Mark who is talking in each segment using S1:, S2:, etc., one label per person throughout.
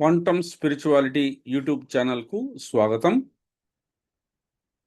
S1: Quantum spirituality YouTube ఛానల్కు స్వాగతం.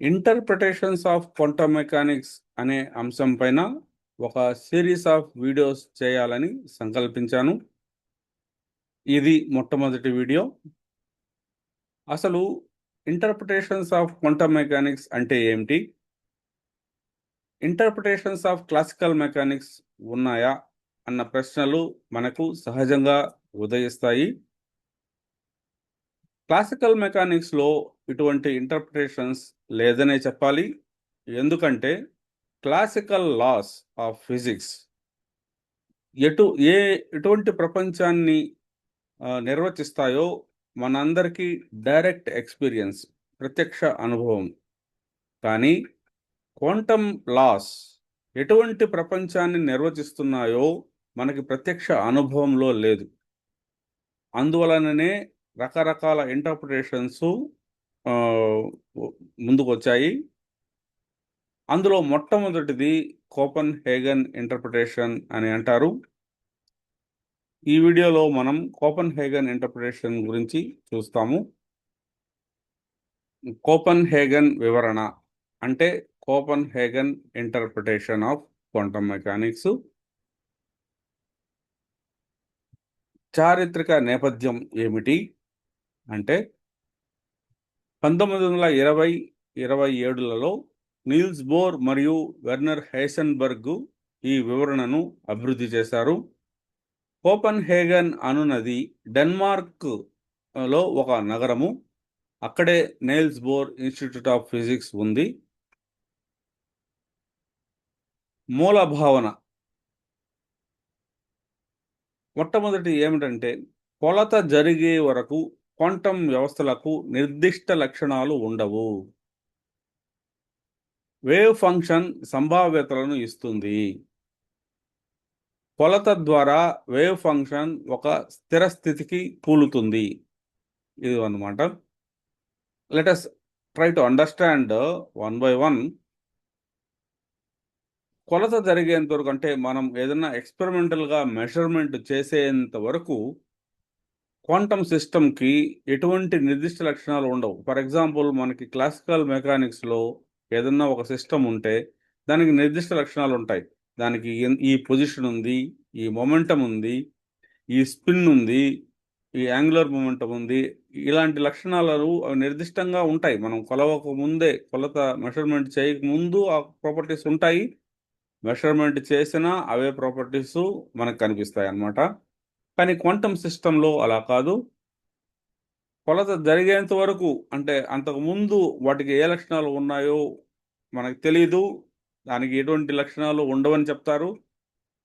S1: Interpretations of quantum mechanics అనే అంశం పైన ఒక సిరీస్ ఆఫ్ వీడియోస్ చేయాలని సంకల్పించాను. ఇది మొట్టమొదటి వీడియో. అసలు ఇంటర్ప్రిటేషన్స్ ఆఫ్ క్వాంటమ్ మెకానిక్స్ అంటే ఏమిటి? ఇంటర్ప్రిటేషన్స్ ఆఫ్ క్లాసికల్ మెకానిక్స్ ఉన్నాయా? అన్న ప్రశ్నలు మనకు సహజంగా ఉదయిస్తాయి. క్లాసికల్ మెకానిక్స్లో ఇటువంటి ఇంటర్ప్రిటేషన్స్ లేదనే చెప్పాలి. ఎందుకంటే క్లాసికల్ లాస్ ఆఫ్ ఫిజిక్స్ ఎటు ఏ ఎటువంటి ప్రపంచాన్ని నిర్వచిస్తాయో మనందరికీ డైరెక్ట్ ఎక్స్పీరియన్స్ ప్రత్యక్ష అనుభవం. కానీ క్వాంటమ్ లాస్ ఎటువంటి ప్రపంచాన్ని నిర్వచిస్తున్నాయో మనకి ప్రత్యక్ష అనుభవంలో లేదు. అందువలననే రకరకాల ఇంటర్ప్రిటేషన్స్ ముందుకు వచ్చాయి అందులో మొట్టమొదటిది కోపన్ హేగన్ ఇంటర్ప్రిటేషన్ అని అంటారు. ఈ వీడియోలో మనం కోపన్ హేగన్ ఇంటర్ప్రిటేషన్ గురించి చూస్తాము. కోపన్ హేగన్ వివరణ అంటే Copenhagen interpretation of quantum mechanics చారిత్రక నేపథ్యం ఏమిటి? అంటే పంతొమ్మిది వందల ఇరవై ఇరవై ఏడులలో నీల్స్ బోర్ మరియు వెర్నర్ హేసన్బర్గ్ ఈ వివరణను అభివృద్ధి చేశారు. కోపన్ హేగన్ అనునది డెన్మార్క్లో ఒక నగరము. అక్కడే Niels Bohr Institute of Physics ఉంది. మూల భావన మొట్టమొదటి ఏమిటంటే కొలత జరిగే వరకు క్వాంటం వ్యవస్థలకు నిర్దిష్ట లక్షణాలు ఉండవు. వేవ్ ఫంక్షన్ సంభావ్యతలను ఇస్తుంది. కొలత ద్వారా వేవ్ ఫంక్షన్ ఒక స్థిర స్థితికి కూలుతుంది. ఇది అన్నమాట. Let us try to understand one by one కొలత జరిగేంత వరకు అంటే మనం ఏదైనా ఎక్స్పెరిమెంటల్గా మెషర్మెంట్ చేసేంత వరకు క్వాంటమ్ సిస్టమ్కి ఎటువంటి నిర్దిష్ట లక్షణాలు ఉండవు. ఫర్ ఎగ్జాంపుల్ మనకి క్లాసికల్ మెకానిక్స్లో ఏదన్నా ఒక సిస్టమ్ ఉంటే దానికి నిర్దిష్ట లక్షణాలు ఉంటాయి. దానికి ఈ పొజిషన్ ఉంది ఈ మొమెంటం ఉంది ఈ స్పిన్ ఉంది ఈ యాంగులర్ మొమెంటం ఉంది. ఇలాంటి లక్షణాలు అవి నిర్దిష్టంగా ఉంటాయి. మనం కొలవక ముందే కొలత మెషర్మెంట్ చేయక ముందు ఆ ప్రాపర్టీస్ ఉంటాయి. మెషర్మెంట్ చేసినా అవే ప్రాపర్టీస్ మనకు కనిపిస్తాయి అన్నమాట కానీ క్వాంటమ్ సిస్టంలో అలా కాదు. కొలత జరిగేంత వరకు అంటే అంతకుముందు వాటికి ఏ లక్షణాలు ఉన్నాయో మనకు తెలియదు దానికి ఎటువంటి లక్షణాలు ఉండవని చెప్తారు.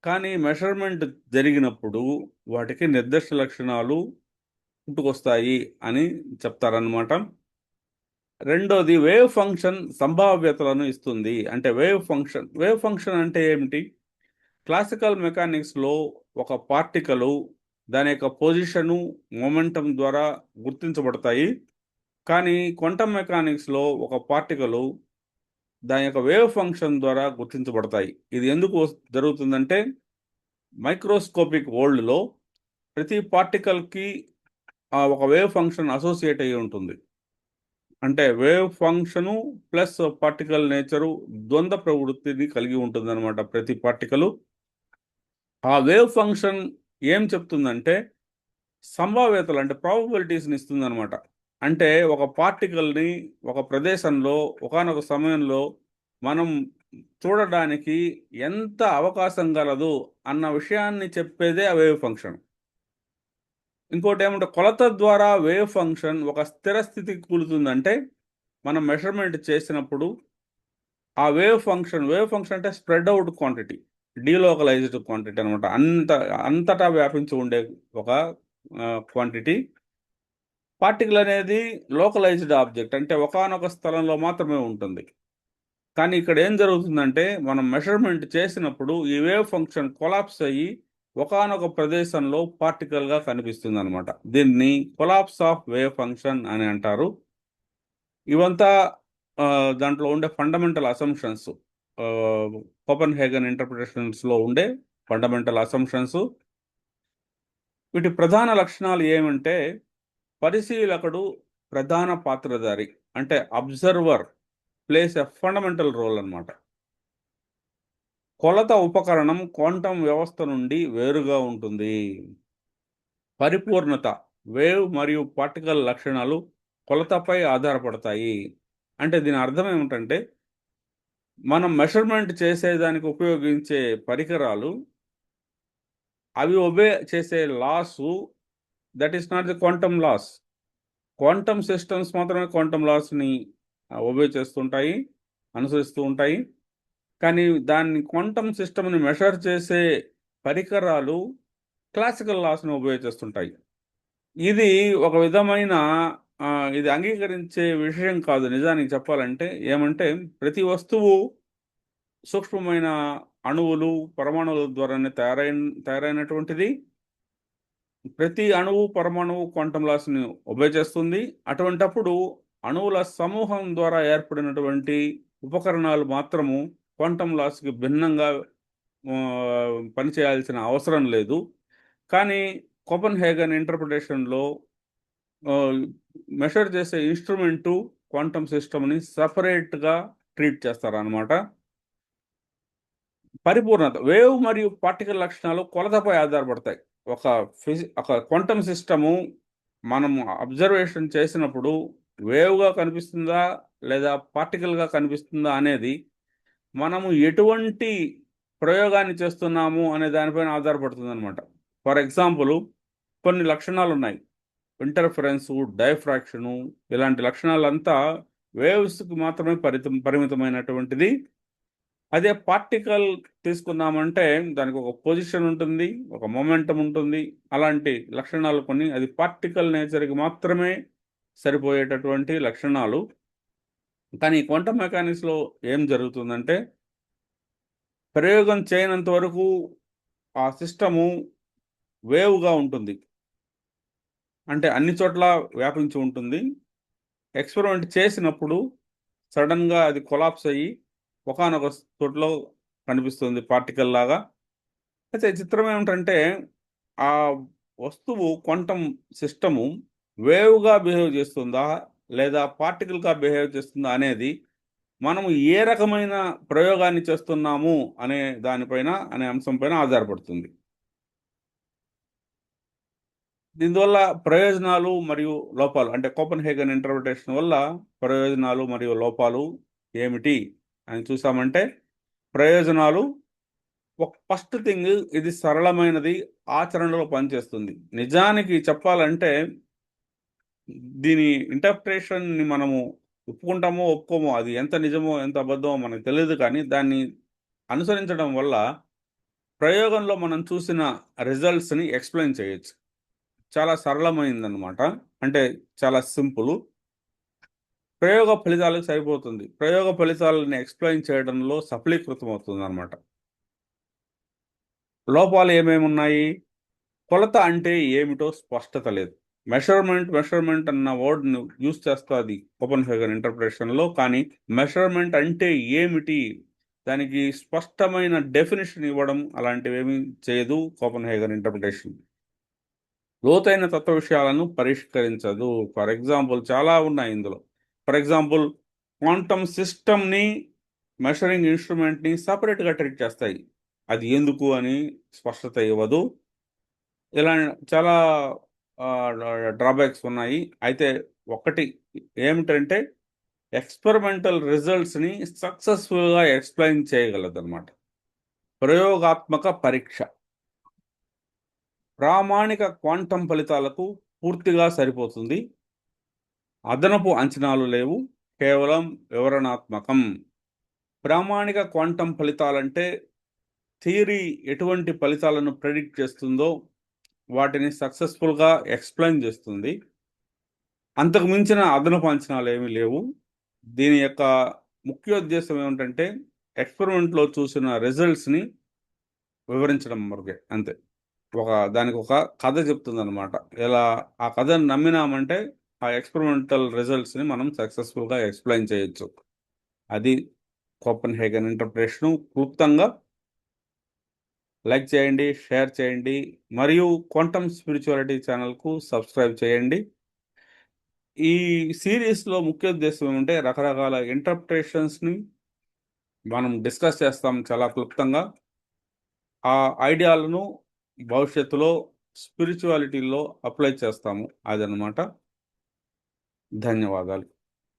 S1: కానీ మెషర్మెంట్ జరిగినప్పుడు వాటికి నిర్దిష్ట లక్షణాలు పుట్టుకొస్తాయి అని చెప్తారనమాట రెండోది వేవ్ ఫంక్షన్ సంభావ్యతలను ఇస్తుంది. అంటే వేవ్ ఫంక్షన్ వేవ్ ఫంక్షన్ అంటే ఏమిటి? క్లాసికల్ మెకానిక్స్లో ఒక పార్టికలు దాని యొక్క పొజిషను మొమెంటం ద్వారా గుర్తించబడతాయి. కానీ క్వాంటమ్ మెకానిక్స్లో ఒక పార్టికలు దాని యొక్క వేవ్ ఫంక్షన్ ద్వారా గుర్తించబడతాయి. ఇది ఎందుకు జరుగుతుందంటే మైక్రోస్కోపిక్ వరల్డ్లో ప్రతి పార్టికల్కి ఒక వేవ్ ఫంక్షన్ అసోసియేట్ అయ్యి ఉంటుంది. అంటే wave function plus particle nature ద్వంద్వ ప్రవృత్తిని కలిగి ఉంటుంది అనమాట ప్రతి పార్టికలు. ఆ వేవ్ ఫంక్షన్ ఏం చెప్తుందంటే సంభావ్యతలు అంటే ప్రాబబిలిటీస్ని ఇస్తుందనమాట అంటే ఒక పార్టికల్ని ఒక ప్రదేశంలో ఒకానొక సమయంలో మనం చూడడానికి ఎంత అవకాశం గలదు అన్న విషయాన్ని చెప్పేదే ఆ వేవ్ ఫంక్షన్ ఇంకోటి ఏమంటే కొలత ద్వారా వేవ్ ఫంక్షన్ ఒక స్థిర స్థితికి కూలుతుందంటే మనం మెషర్మెంట్ చేసినప్పుడు ఆ వేవ్ ఫంక్షన్ వేవ్ ఫంక్షన్ అంటే spread out quantity delocalized quantity అనమాట అంత అంతటా వ్యాపించి ఉండే ఒక క్వాంటిటీ. పార్టికల్ అనేది లోకలైజ్డ్ ఆబ్జెక్ట్ అంటే ఒకానొక స్థలంలో మాత్రమే ఉంటుంది. కానీ ఇక్కడ ఏం జరుగుతుందంటే మనం మెషర్మెంట్ చేసినప్పుడు ఈ వేవ్ ఫంక్షన్ కొలాప్స్ అయ్యి ఒకానొక ప్రదేశంలో పార్టికల్గా కనిపిస్తుంది అనమాట దీన్ని కొలాప్స్ ఆఫ్ వేవ్ ఫంక్షన్ అని అంటారు. ఇవంతా దాంట్లో ఉండే ఫండమెంటల్ అసంప్షన్స్. పపన్ హేగన్ ఇంటర్ప్రిటేషన్స్లో ఉండే ఫండమెంటల్ అసంప్షన్స్. వీటి ప్రధాన లక్షణాలు ఏమంటే పరిశీలకుడు ప్రధాన పాత్రధారి అంటే observer plays a fundamental role అన్నమాట కొలత ఉపకరణం క్వాంటం వ్యవస్థ నుండి వేరుగా ఉంటుంది. పరిపూర్ణత వేవ్ మరియు పార్టికల్ లక్షణాలు కొలతపై ఆధారపడతాయి. అంటే దీని అర్థం ఏమిటంటే మనం మెషర్మెంట్ చేసేదానికి ఉపయోగించే పరికరాలు అవి ఒబే చేసే laws that is not the quantum laws quantum systems మాత్రమే క్వాంటమ్ లాస్ని ఒబే చేస్తుంటాయి అనుసరిస్తూ ఉంటాయి. కానీ దాన్ని క్వాంటమ్ సిస్టమ్ని మెషర్ చేసే పరికరాలు క్లాసికల్ లాస్ని ఉపయోగిస్తుంటాయి ఇది ఒక విధమైన ఇది అంగీకరించే విషయం కాదు. నిజానికి చెప్పాలంటే ఏమంటే ప్రతి వస్తువు సూక్ష్మమైన అణువులు పరమాణువుల ద్వారానే తయారైన తయారైనటువంటిది. ప్రతి అణువు పరమాణువు క్వాంటమ్ లాస్ని ఒబే చేస్తుంది. అటువంటప్పుడు అణువుల సమూహం ద్వారా ఏర్పడినటువంటి ఉపకరణాలు మాత్రము క్వాంటమ్ లాస్కి భిన్నంగా పనిచేయాల్సిన అవసరం లేదు. కానీ కోపన్ హేగన్ ఇంటర్ప్రిటేషన్లో మెషర్ చేసే ఇన్స్ట్రుమెంటు క్వాంటమ్ సిస్టమ్ని సపరేట్గా ట్రీట్ చేస్తారనమాట పరిపూర్ణత వేవ్ మరియు పార్టికల్ లక్షణాలు కొలతపై ఆధారపడతాయి. ఒక ఫిజి ఒక క్వాంటమ్ సిస్టము మనము అబ్జర్వేషన్ చేసినప్పుడు వేవ్గా కనిపిస్తుందా లేదా పార్టికల్గా కనిపిస్తుందా అనేది మనము ఎటువంటి ప్రయోగాన్ని చేస్తున్నాము అనే దానిపైన ఆధారపడుతుంది అనమాట ఫర్ ఎగ్జాంపుల్ కొన్ని లక్షణాలు ఉన్నాయి ఇంటర్ఫరెన్సు డైఫ్రాక్షను ఇలాంటి లక్షణాలంతా వేవ్స్కి మాత్రమే పరితం పరిమితమైనటువంటిది. అదే పార్టికల్ తీసుకున్నామంటే దానికి ఒక పొజిషన్ ఉంటుంది ఒక మొమెంటం ఉంటుంది. అలాంటి లక్షణాలు కొన్ని అది పార్టికల్ నేచర్కి మాత్రమే సరిపోయేటటువంటి లక్షణాలు. కానీ క్వాంటమ్ మెకానిక్స్లో ఏం జరుగుతుందంటే ప్రయోగం చేయనంత వరకు ఆ సిస్టము వేవ్గా ఉంటుంది. అంటే అన్ని చోట్ల వ్యాపించి ఉంటుంది. ఎక్స్పెరిమెంట్ చేసినప్పుడు సడన్గా అది కొలాప్స్ అయ్యి ఒకనొక చోట్లో కనిపిస్తుంది పార్టికల్ లాగా. అయితే చిత్రం ఏమిటంటే ఆ వస్తువు క్వాంటమ్ సిస్టము వేవ్గా బిహేవ్ చేస్తుందా లేదా పార్టికల్గా బిహేవ్ చేస్తుందా అనేది మనము ఏ రకమైన ప్రయోగాన్ని చేస్తున్నాము అనే దానిపైన అనే అంశం పైన ఆధారపడుతుంది. దీనివల్ల ప్రయోజనాలు మరియు లోపాలు అంటే కోపన్ హేగన్ ఇంటర్ప్రిటేషన్ వల్ల ప్రయోజనాలు మరియు లోపాలు ఏమిటి అని చూసామంటే ప్రయోజనాలు ఒక ఫస్ట్ థింగ్ ఇది సరళమైనది ఆచరణలో పనిచేస్తుంది. నిజానికి చెప్పాలంటే దీని ఇంటర్ప్రిటేషన్ని మనము ఒప్పుకుంటామో ఒప్పుకోమో అది ఎంత నిజమో ఎంత అబద్ధమో మనకు తెలియదు కానీ దాన్ని అనుసరించడం వల్ల ప్రయోగంలో మనం చూసిన రిజల్ట్స్ని ఎక్స్ప్లెయిన్ చేయొచ్చు. చాలా సరళమైందనమాట అంటే చాలా సింపుల్. ప్రయోగ ఫలితాలకు సరిపోతుంది. ప్రయోగ ఫలితాలను ఎక్స్ప్లెయిన్ చేయడంలో సఫలీకృతం అవుతుంది అనమాట లోపాలు ఏమేమి ఉన్నాయి కొలత అంటే ఏమిటో స్పష్టత లేదు. మెషర్మెంట్ మెషర్మెంట్ అన్న వర్డ్ను యూస్ చేస్తుంది ఓపెన్ ఫిగర్ ఇంటర్ప్రిటేషన్లో. కానీ మెషర్మెంట్ అంటే ఏమిటి? దానికి స్పష్టమైన డెఫినేషన్ ఇవ్వడం అలాంటివి ఏమీ చేయదు కోపన్ హేగన్ ఇంటర్ప్రిటేషన్. లోతైన తత్వ విషయాలను పరిష్కరించదు. ఫర్ ఎగ్జాంపుల్ చాలా ఉన్నాయి ఇందులో. ఫర్ ఎగ్జాంపుల్ క్వాంటమ్ సిస్టమ్ని మెషరింగ్ ఇన్స్ట్రుమెంట్ని సపరేట్గా ట్రీట్ చేస్తాయి. అది ఎందుకు అని స్పష్టత ఇవ్వదు. ఇలా చాలా డ్రాబ్యాక్స్ ఉన్నాయి. అయితే ఒకటి ఏమిటంటే ఎక్స్పెరిమెంటల్ రిజల్ట్స్ని సక్సెస్ఫుల్గా ఎక్స్ప్లెయిన్ చేయగలదు అనమాట ప్రయోగాత్మక పరీక్ష. ప్రామాణిక క్వాంటం ఫలితాలకు పూర్తిగా సరిపోతుంది. అదనపు అంచనాలు లేవు. కేవలం వివరణాత్మకం. ప్రామాణిక క్వాంటం ఫలితాలంటే థియరీ ఎటువంటి ఫలితాలను ప్రెడిక్ట్ చేస్తుందో వాటిని సక్సెస్ఫుల్గా ఎక్స్ప్లెయిన్ చేస్తుంది. అంతకు మించిన అదనపు అంచనాలు ఏమీ లేవు. దీని యొక్క ముఖ్య ఉద్దేశం ఏమిటంటే ఎక్స్పెరిమెంట్లో చూసిన రిజల్ట్స్ని వివరించడం వరకే అంతే. ఒక దానికి ఒక కథ చెప్తుంది అనమాట ఆ కథను నమ్మినామంటే ఆ ఎక్స్పెరిమెంటల్ రిజల్ట్స్ని మనం సక్సెస్ఫుల్గా ఎక్స్ప్లెయిన్ చేయొచ్చు. అది కోపన్ హేగన్ ఇంటర్ప్రిటేషను క్లుప్తంగా లైక్ చేయండి షేర్ చేయండి మరియు క్వాంటమ్ స్పిరిచువాలిటీ ఛానల్కు సబ్స్క్రైబ్ చేయండి. ఈ సిరీస్లో ముఖ్య ఉద్దేశం ఏమంటే రకరకాల ఇంటర్ప్రిటేషన్స్ని మనం డిస్కస్ చేస్తాం చాలా క్లుప్తంగా. ఆ ఐడియాలను భవిష్యత్తులో స్పిరిచువాలిటీలో అప్లై చేస్తాము. అదనమాట ధన్యవాదాలు.